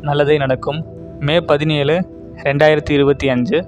நல்லதே நடக்கும். மே பதினேழு ரெண்டாயிரத்தி இருபத்தி அஞ்சு.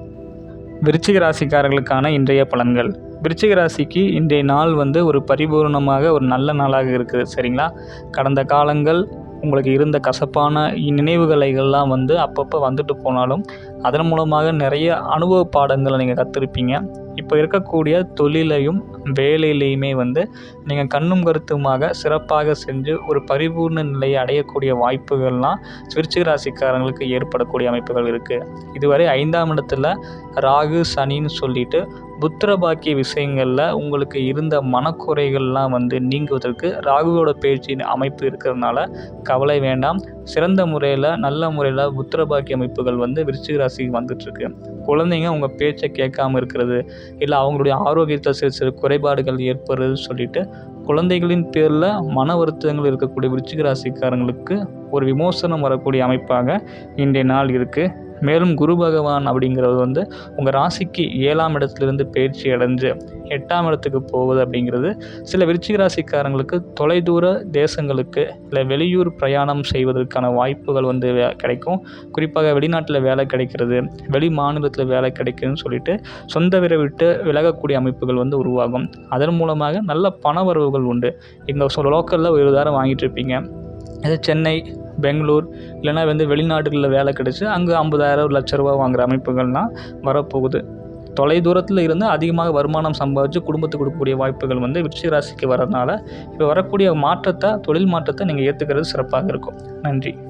விருச்சிக ராசிக்காரர்களுக்கான இன்றைய பலன்கள். விருச்சிக ராசிக்கு இன்றைய நாள் வந்து ஒரு பரிபூர்ணமாக ஒரு நல்ல நாளாக இருக்குது சரிங்களா? கடந்த காலங்கள் உங்களுக்கு இருந்த கசப்பான நினைவுகளைகள்லாம் வந்து அப்பப்போ வந்துட்டு போனாலும் அதன் மூலமாக நிறைய அனுபவ பாடங்களை நீங்கள் கற்றுருப்பீங்க இப்போ இருக்கக்கூடிய தொழிலையும் வேலையிலையுமே வந்து நீங்கள் கண்ணும் கருத்துமாக சிறப்பாக செஞ்சு ஒரு பரிபூர்ண நிலையை அடையக்கூடிய வாய்ப்புகள்லாம் விருச்சிக ராசிக்காரங்களுக்கு ஏற்படக்கூடிய அமைப்புகள் இருக்குது இதுவரை ஐந்தாம் இடத்துல ராகு சனின்னு சொல்லிட்டு புத்திர பாக்கிய விஷயங்களில் உங்களுக்கு இருந்த மனக்குறைகள்லாம் வந்து நீங்குவதற்கு ராகுவோட பேச்சின் அமைப்பு இருக்கிறதுனால கவலை வேண்டாம். சிறந்த முறையில் நல்ல முறையில் புத்திர பாக்கிய அமைப்புகள் வந்து விருச்சிக ராசிக்கு வந்துட்டுருக்கு. குழந்தைங்க உங்கள் பேச்சை கேட்காம இருக்கிறது இல்லை அவங்களுடைய ஆரோக்கியத்தில் சிறு சிறு குறைபாடுகள் ஏற்படுறது சொல்லிட்டு குழந்தைகளின் பேரில் மன வருத்தங்கள் இருக்கக்கூடிய விருச்சிக ராசிக்காரங்களுக்கு ஒரு விமோசனம் வரக்கூடிய அமைப்பாக இன்றைய நாள் இருக்குது மேலும் குரு பகவான் அப்படிங்கிறது வந்து உங்கள் ராசிக்கு ஏழாம் இடத்துலேருந்து பயிற்சி அடைஞ்சு எட்டாம் இடத்துக்கு போவது அப்படிங்கிறது சில விருச்சிக ராசிக்காரங்களுக்கு தொலைதூர தேசங்களுக்கு இல்லை வெளியூர் பிரயாணம் செய்வதற்கான வாய்ப்புகள் வந்து கிடைக்கும். குறிப்பாக வெளிநாட்டில் வேலை கிடைக்கிறது வெளி மாநிலத்தில் வேலை கிடைக்குதுன்னு சொல்லிட்டு சொந்த வீரை விட்டு விலகக்கூடிய அமைப்புகள் வந்து உருவாகும். அதன் மூலமாக நல்ல பண வரவுகள் உண்டு. இங்கே லோக்கலில் ஒரு தாரம் வாங்கிட்டு இருப்பீங்க. அது சென்னை பெங்களூர் இல்லைனா வந்து வெளிநாடுகளில் வேலை கிடச்சி அங்கே ஐம்பதாயிரம் ஒரு லட்ச ரூபா வாங்குகிற அமைப்புகள்லாம் வரப்போகுது. தொலை தூரத்தில் இருந்து அதிகமாக வருமானம் சம்பாதிச்சு குடும்பத்துக்கு கொடுக்கக்கூடிய வாய்ப்புகள் வந்து விருச்சிக ராசிக்கு வரதுனால இப்போ வரக்கூடிய மாற்றத்தை தொழில் மாற்றத்தை நீங்கள் ஏற்றுக்கிறது சிறப்பாக இருக்கும். நன்றி.